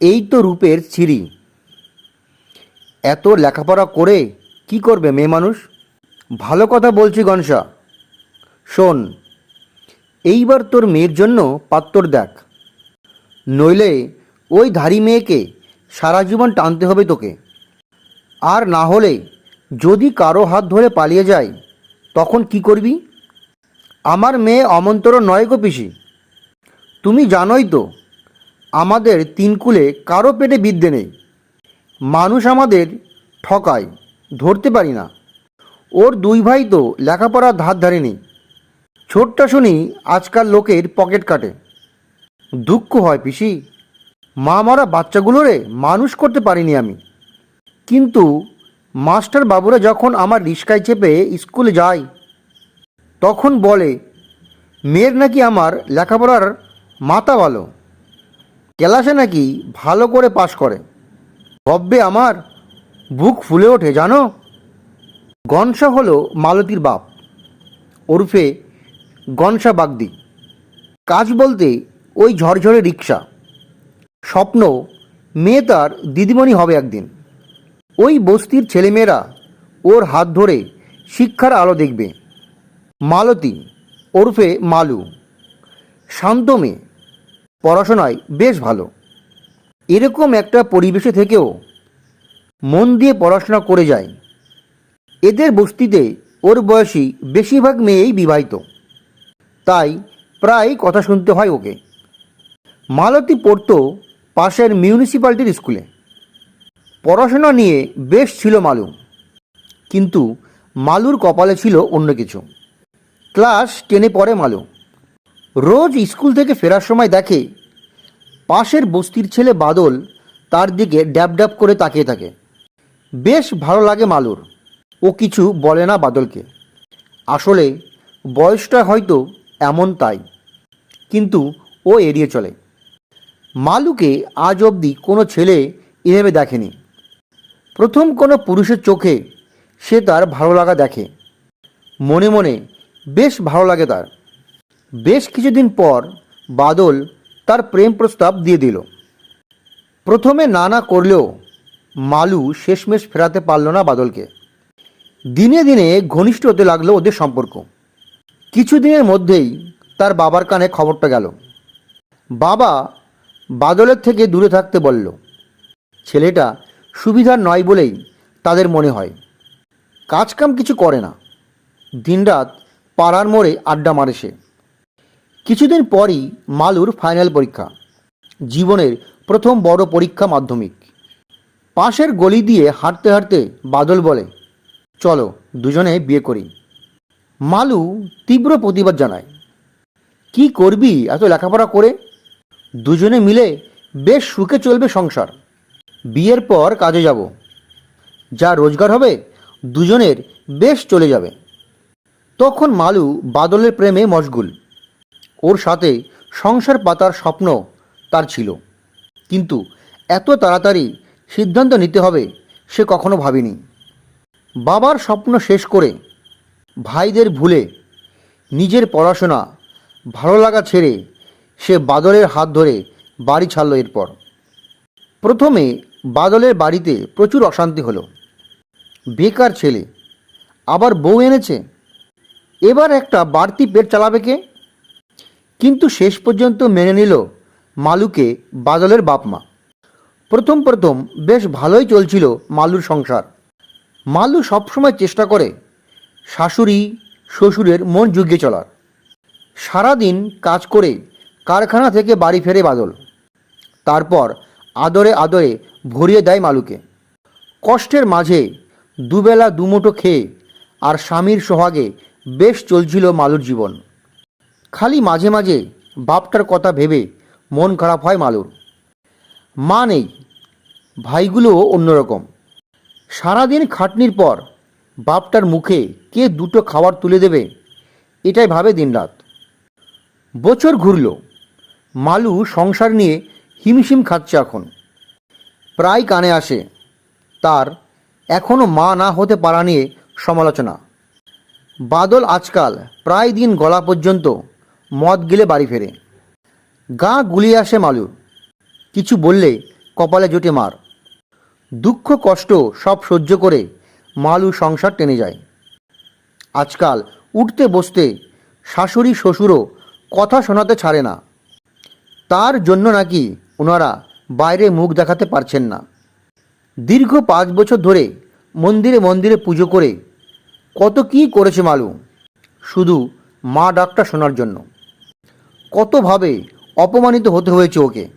এই তো রূপের ছিরি এত লেখাপড়া করে কি করবে মেয়ে মানুষ? ভালো কথা বলছি গনসা। শোন, এইবার তোর মেয়ের জন্য পাত্তর দেখ। নইলে ওই ধারি মেয়েকে সারা জীবন টানতে হবে তোকে। আর না হলে যদি কারও হাত ধরে পালিয়ে যায়, তখন কি করবি? আমার মেয়ে অমন্তর নয় গো পিসি। তুমি জানোই তো আমাদের তিনকুলে কারও পেটে বিদ্যে নেই। মানুষ আমাদের ঠকায়, ধরতে পারি না। ওর দুই ভাই তো লেখাপড়ার ধার ধারেনি ছোট্টা শুনি আজকাল লোকের পকেট কাটে। দুঃখ হয় পিসি। মা মারা বাচ্চাগুলোরে মানুষ করতে পারিনি আমি। কিন্তু মাস্টার বাবুরা যখন আমার রিস্কায় চেপে স্কুলে যায়, তখন বলে, মেয়ের নাকি আমার লেখাপড়ার মাথা ভালো? ক্লাসে নাকি ভালো করে পাশ করে। গব্বে আমার, বুক ফুলে ওঠে, জানো? গনসা হলো মালতীর বাপ। ওরফে গনসা বাগদি। কাজ বলতে ওই ঝরঝরে রিক্সা। স্বপ্ন, মেয়ে তার দিদিমণি হবে একদিন। ওই বস্তির ছেলেমেয়েরা ওর হাত ধরে শিক্ষার আলো দেখবে। মালতী ওরফে মালু। শান্ত মেয়ে। পড়াশোনায় বেশ ভালো। এরকম একটা পরিবেশে থেকেও মন দিয়ে পড়াশোনা করে যায়। এদের বস্তিতে ওর বয়সী বেশিরভাগ মেয়েই বিবাহিত। তাই প্রায় কথা শুনতে হয় ওকে। মালতী পড়তো পাশের মিউনিসিপ্যালিটির স্কুলে। পড়াশোনা নিয়ে বেশ ছিল মালু কিন্তু মালুর কপালে ছিল অন্য কিছু। ক্লাস টেনে পড়ে মালু রোজ স্কুল থেকে ফেরার সময় দেখে পাশের বস্তির ছেলে বাদল তার দিকে ড্যাব ড্যাব করে তাকিয়ে থাকে। বেশ ভালো লাগে মালুর। ও কিছু বলে না বাদলকে। আসলে বয়সটা হয়তো এমন তাই, কিন্তু ও এড়িয়ে চলে। মালুকে আজ অবধি কোনো ছেলে এভাবে দেখেনি। প্রথম কোনো পুরুষের চোখে সে তার ভালো লাগা দেখে। মনে মনে বেশ ভালো লাগে তার। বেশ কিছুদিন পর বাদল তার প্রেম প্রস্তাব দিয়ে দিল। প্রথমে না না করলেও মালু শেষমেশ ফেরাতে পারল না বাদলকে। দিনে দিনে ঘনিষ্ঠ হতে লাগল ওদের সম্পর্ক। কিছুদিনের মধ্যেই তার বাবার কানে খবরটা গেল। বাবা বাদলের থেকে দূরে থাকতে বলল, ছেলেটা সুবিধার নয় বলেই তাদের মনে হয়। কাজকাম কিছু করে না। দিনরাত পাড়ার মোড়ে আড্ডা মারে সে। কিছুদিন পরই মালুর ফাইনাল পরীক্ষা, জীবনের প্রথম বড় পরীক্ষা মাধ্যমিক। পাশের গলি দিয়ে হাঁটতে হাঁটতে বাদল বলে, চলো দুজনে বিয়ে করি। মালু তীব্র প্রতিবাদ জানায়, কি করবি এত লেখাপড়া করে? দুজনে মিলে বেশ সুখে চলবে সংসার। বিয়ের পর কাজে যাব। যা রোজগার হবে, দুজনের বেশ চলে যাবে। তখন মালু বাদলের প্রেমে মশগুল। ওর সাথে সংসার পাতার স্বপ্ন তার ছিল। কিন্তু এত তাড়াতাড়ি সিদ্ধান্ত নিতে হবে সে কখনো ভাবিনি। বাবার স্বপ্ন শেষ করে ভাইদের ভুলে নিজের পড়াশোনা ভালো লাগা ছেড়ে সে বাদলের হাত ধরে বাড়ি ছাড়ল এরপর। প্রথমে বাদলের বাড়িতে প্রচুর অশান্তি হলো। বেকার ছেলে। আবার বউ এনেছে। এবার একটা বাড়তি পেট চালাবে কে? কিন্তু শেষ পর্যন্ত মেনে নিল মালুকে বাদলের বাপ মা। প্রথম প্রথম বেশ ভালোই চলছিল মালুর সংসার। মালু সবসময় চেষ্টা করে শাশুড়ি, শ্বশুরের মন জুগিয়ে চলার। সারাদিন কাজ করে কারখানা থেকে বাড়ি ফেরে বাদল। তারপর আদরে আদরে ভরিয়ে দেয় মালুকে। কষ্টের মাঝে দুবেলা দুমুঠো খেয়ে আর স্বামীর সোহাগে বেশ চলছিল মালুর জীবন। খালি মাঝে মাঝে বাপটার কথা ভেবে মন খারাপ হয় মালুর। মা নেই, ভাইগুলোও অন্যরকম। সারাদিন খাটনির পর বাপটার মুখে কে দুটো খাবার তুলে দেবে, এটাই ভাবে দিনরাত। বছর ঘুরল, মালু সংসার নিয়ে হিমশিম খাচ্ছে এখন। প্রায় কানে আসে, তার এখনও মা না হতে পারা নিয়ে সমালোচনা। বাদল আজকাল প্রায় দিন গলা পর্যন্ত মদ গিলে বাড়ি ফেরে। গা গুলিয়ে আসে মালুর কিছু বললে কপালে জোটে মার। দুঃখ কষ্ট সব সহ্য করে মালু সংসার টেনে যায়। আজকাল উঠতে বসতে শাশুড়ি শ্বশুরও কথা শোনাতে ছাড়ে না। তার জন্য নাকি ওনারা বাইরে মুখ দেখাতে পারছেন না। দীর্ঘ পাঁচ বছর ধরে মন্দিরে মন্দিরে পুজো করে কত কী করেছে মালু? শুধু মা ডাকটা শোনার জন্য। কতভাবে অপমানিত হতে হয়েছে ওকে?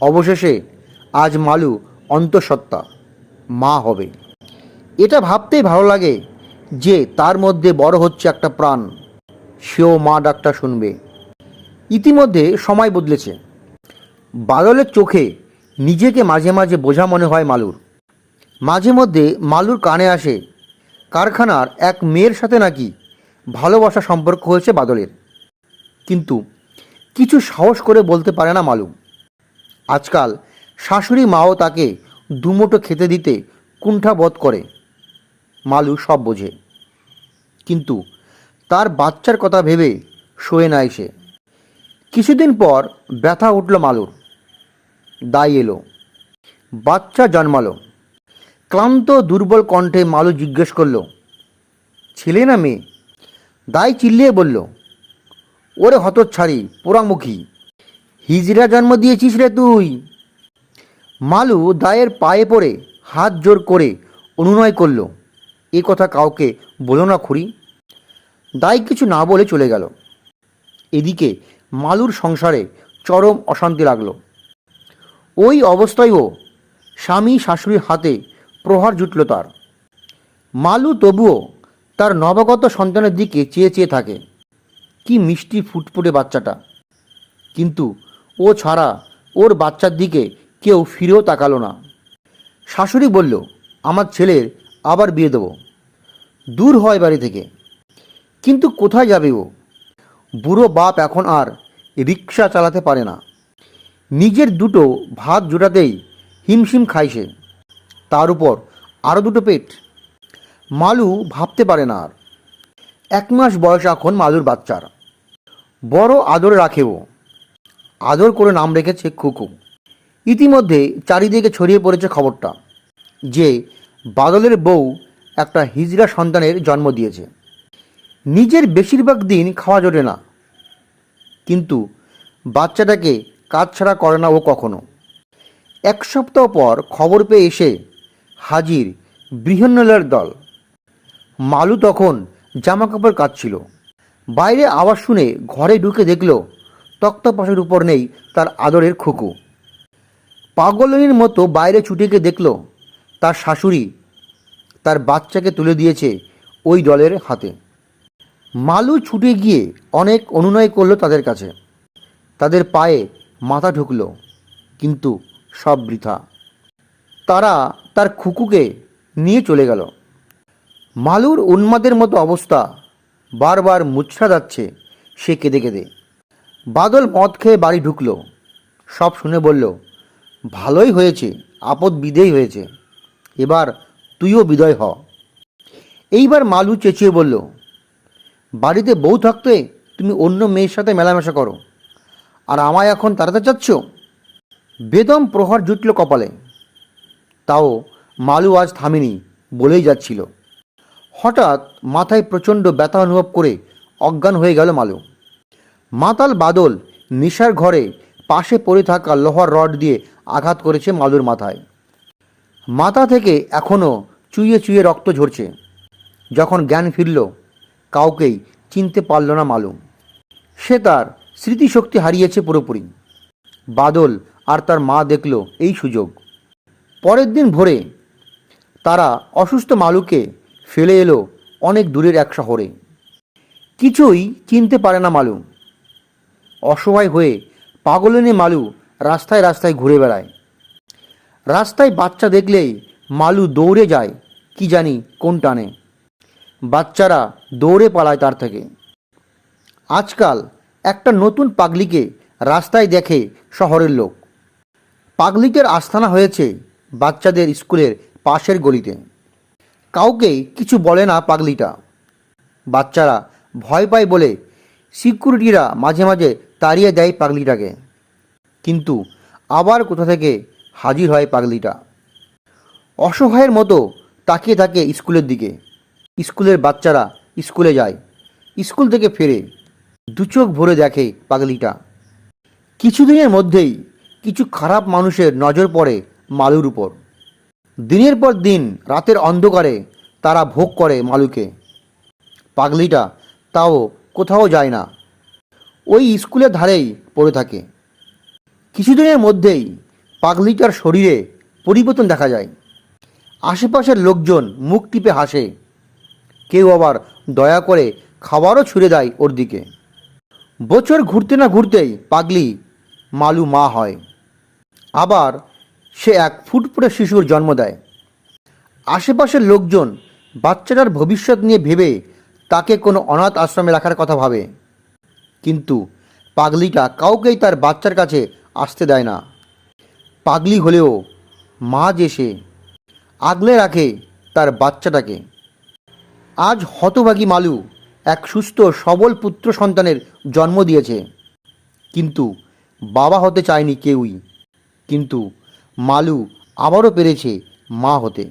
অবশেষে আজ মালু অন্তঃসত্ত্বা মা হবে। এটা ভাবতেই ভালো লাগে যে তার মধ্যে বড় হচ্ছে একটা প্রাণ। সেও মা ডাকটা শুনবে। ইতিমধ্যে সময় বদলেছে। বাদলের চোখে নিজেকে মাঝে মাঝে বোঝা মনে হয় মালুর। মাঝে মধ্যে মালুর কানে আসে, কারখানার এক মেয়ের সাথে নাকি ভালোবাসা সম্পর্ক হয়েছে বাদলের। কিন্তু কিছু সাহস করে বলতে পারে না মালু আজকাল শাশুড়ি মাও তাকে দুমুটো খেতে দিতে কুণ্ঠাবোধ করে। মালু সব বোঝে। কিন্তু তার বাচ্চার কথা ভেবে শোয়ে না এসে কিছুদিন পর ব্যথা উঠল মালুর। দায় এলো। বাচ্চা জন্মালো। ক্লান্ত, দুর্বল কণ্ঠে মালু জিজ্ঞেস করল, ছেলে না মেয়ে? দায় চিল্লিয়ে বলল ওরে হতচ্ছাড়ি, পোড়ামুখী। হিজড়া জন্ম দিয়েছিস রে তুই। মালু দায়ের পায়ে পড়ে হাত জোর করে অনুনয় করল। এ কথা কাউকে বলো না খুড়ি। দায় কিছু না বলে চলে গেল। এদিকে মালুর সংসারে চরম অশান্তি লাগল। ওই অবস্থায়ও স্বামী শাশুড়ির হাতে প্রহার জুটল তার। মালু তবুও তার নবাগত সন্তানের দিকে চেয়ে চেয়ে থাকে। কি মিষ্টি ফুটফুটে বাচ্চাটা। কিন্তু ও ছাড়া ওর বাচ্চার দিকে কেউ ফিরেও তাকালো না। শাশুড়ি বলল, আমার ছেলের আবার বিয়ে দেবো। দূর হয় বাড়ি থেকে। কিন্তু কোথায় যাবে ও? বুড়ো বাপ এখন আর রিক্সা চালাতে পারে না। নিজের দুটো ভাত জোটাতেই হিমশিম সে। তার উপর আরও দুটো পেট। মালু ভাবতে পারে না আর। এক মাস বয়স এখন মালুর বাচ্চার। বড় আদর রাখে ও। আদর করে নাম রেখেছে খুকু ইতিমধ্যে চারিদিকে ছড়িয়ে পড়েছে খবরটা, যে বাদলের বউ একটা হিজড়া সন্তানের জন্ম দিয়েছে। নিজের বেশিরভাগ দিন খাওয়া জোটে না। কিন্তু বাচ্চাটাকে কাজ ছাড়া করে না ও কখনো। এক সপ্তাহ পর খবর পেয়ে এসে হাজির বৃহন্নলের দল। মালু তখন জামা কাপড় কাচ্ছিল বাইরে আওয়াজ শুনে ঘরে ঢুকে দেখল, তক্তপাশের উপর নেই তার আদরের খুকু। পাগলিনীর মতো বাইরে ছুটে গিয়ে দেখল, তার শাশুড়ি তার বাচ্চাকে তুলে দিয়েছে ওই দলের হাতে। মালু ছুটে গিয়ে অনেক অনুনয় করল তাদের কাছে। তাদের পায়ে মাথা ঢুকলো, কিন্তু সব বৃথা। তারা তার খুকুকে নিয়ে চলে গেল। মালুর উন্মাদের মতো অবস্থা বারবার মুচড়া যাচ্ছে সে কেঁদে কেঁদে। বাদল মদ খেয়ে বাড়ি ঢুকলো। সব শুনে বলল, ভালোই হয়েছে, আপদ বিদেই হয়েছে। এবার তুইও বিদয় হ। এইবার মালু চেঁচিয়ে বলল, বাড়িতে বউ থাকতে তুমি অন্য মেয়ের সাথে মেলামেশা করো। আর আমায় এখন তাড়াতে চাচ্ছ? বেদম প্রহার জুটল কপালে। তাও মালু আজ থামেনি বলেই যাচ্ছিল। হঠাৎ মাথায় প্রচণ্ড ব্যথা অনুভব করে অজ্ঞান হয়ে গেল মালু। মাতাল বাদল নিশার ঘরে পাশে পড়ে থাকা লোহার রড দিয়ে আঘাত করেছে মালুর মাথায়। মাথা থেকে এখনও চুইয়ে চুইয়ে রক্ত ঝরছে। যখন জ্ঞান ফিরল, কাউকেই চিনতে পারল না মালুম সে তার স্মৃতিশক্তি হারিয়েছে পুরোপুরি। বাদল আর তার মা দেখল এই সুযোগ। পরের দিন ভোরে তারা অসুস্থ মালুকে ফেলে এলো অনেক দূরের এক শহরে। কিছুই চিনতে পারে না মালু। অসহায় হয়ে পাগলিনী মালু রাস্তায় রাস্তায় ঘুরে বেড়ায়। রাস্তায় বাচ্চা দেখলেই মালু দৌড়ে যায়, কি জানি কোন টানে। বাচ্চারা দৌড়ে পালায় তার থেকে। আজকাল একটা নতুন পাগলিকে রাস্তায় দেখে শহরের লোক। পাগলিকের আস্থানা হয়েছে বাচ্চাদের স্কুলের পাশের গলিতে। কাউকে কিছু বলে না পাগলিটা। বাচ্চারা ভয় পায় বলে সিকিউরিটিরা মাঝে মাঝে তাড়িয়ে দেয় পাগলিটাকে। কিন্তু আবার কোথা থেকে হাজির হয় পাগলিটা? অসহায়ের মতো তাকিয়ে থাকে স্কুলের দিকে। স্কুলের বাচ্চারা স্কুলে যায়, স্কুল থেকে ফেরে দু চোখ ভরে দেখে পাগলিটা। কিছুদিনের মধ্যেই কিছু খারাপ মানুষের নজর পড়ে মালুর উপর। দিনের পর দিন, রাতের অন্ধকারে তারা ভোগ করে মালুকে। পাগলিটা তাও কোথাও যায় না। ওই স্কুলের ধারেই পড়ে থাকে। কিছুদিনের মধ্যেই পাগলিটার শরীরে পরিবর্তন দেখা যায়। আশেপাশের লোকজন মুখ টিপে হাসে। কেউ আবার দয়া করে খাবারও ছুঁড়ে দেয় ওর দিকে। বছর ঘুরতে না ঘুরতেই পাগলি মালু মা হয়। আবার সে এক ফুটফুটে শিশুর জন্ম দেয়। আশেপাশের লোকজন বাচ্চাটার ভবিষ্যৎ নিয়ে ভেবে তাকে কোনো অনাথ আশ্রমে রাখার কথা ভাবে। কিন্তু পাগলিটা কাউকেই তার বাচ্চার কাছে আসতে দেয় না। পাগলি হলেও মা যে সে, আগলে রাখে তার বাচ্চাটাকে। আজ হতভাগী মালু এক সুস্থ, সবল পুত্র সন্তানের জন্ম দিয়েছে। কিন্তু বাবা হতে চায়নি কেউই। কিন্তু মালু আবারও পেরেছে মা হতে।